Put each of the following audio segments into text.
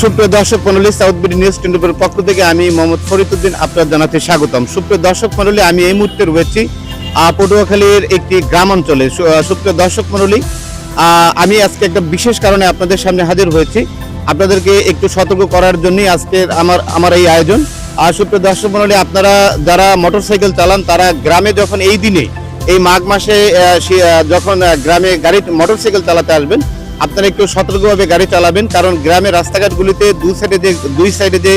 সুপ্রিয় দর্শক মন্ডলী সাউথ বিডি নিউজ টোয়েন্টিফোর পক্ষ থেকে আমি মোহাম্মদ ফরিদুদ্দিন আপনার জানাতে স্বাগতম। সুপ্রিয় দর্শক মন্ডলী আমি এই মুহূর্তে রয়েছি পটুয়াখালীর একটি গ্রাম অঞ্চলে। সুপ্রিয় দর্শক মন্ডলী আমি আজকে একটা বিশেষ কারণে আপনাদের সামনে হাজির হয়েছি। আপনাদেরকে একটু সতর্ক করার জন্যই আজকে আমার আমার এই আয়োজন। আর সুপ্রিয় দর্শক মন্ডলী আপনারা যারা মোটরসাইকেল চালান, তারা গ্রামে যখন এই দিনে, এই মাঘ মাসে যখন গ্রামে গাড়ি, মোটরসাইকেল চালাতে আসবেন আপনারা একটু সতর্কভাবে গাড়ি চালাবেন, কারণ গ্রামের রাস্তাঘাটগুলিতে দুই সাইডে যে, দুই সাইডে যে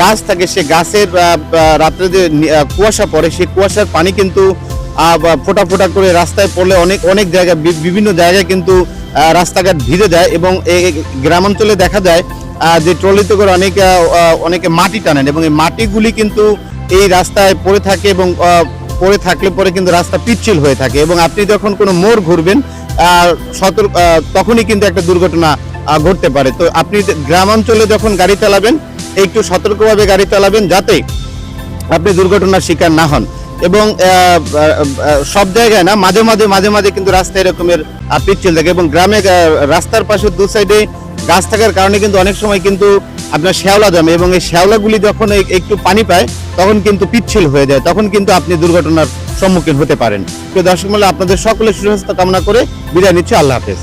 গাছ থাকে, সে গাছের রাত্রে যে কুয়াশা পড়ে, সেই কুয়াশার পানি কিন্তু ফোটা ফোঁটা করে রাস্তায় পড়লে অনেক অনেক জায়গায় বিভিন্ন জায়গায় কিন্তু রাস্তাঘাট ভিজে যায় এবং গ্রামাঞ্চলে দেখা যায় যে ট্রলিতে করে অনেক অনেকে মাটি টানেন এবং এই মাটিগুলি কিন্তু এই রাস্তায় পড়ে থাকে এবং পড়ে থাকলে পরে কিন্তু রাস্তা পিচ্ছিল হয়ে থাকে এবং আপনি যখন কোনো মোড় ঘুরবেন সতর্ক তখনই কিন্তু একটা দুর্ঘটনা ঘটতে পারে। তো আপনি গ্রাম অঞ্চলে যখন গাড়ি চালাবেন, একটু সতর্কভাবে গাড়ি চালাবেন যাতে আপনি দুর্ঘটনার শিকার না হন। এবং সব জায়গায় না, মাঝে মাঝে মাঝে মাঝে কিন্তু রাস্তায় এরকমের পিচ্ছিল থাকে। এবং গ্রামে রাস্তার পাশে দু সাইডে গাছ থাকার কারণে কিন্তু অনেক সময় কিন্তু আপনার শ্যাওলা জমে এবং এই শ্যাওলাগুলি যখন একটু পানি পায়, তখন কিন্তু পিচ্ছিল হয়ে যায়, তখন কিন্তু আপনি দুর্ঘটনার সম্মুখীন হতে পারেন। তো দর্শক মূল্য আপনাদের সকলের সুস্বাস্থ্য কামনা করে বিদায় নিচ্ছে। আল্লাহ হাফেজ।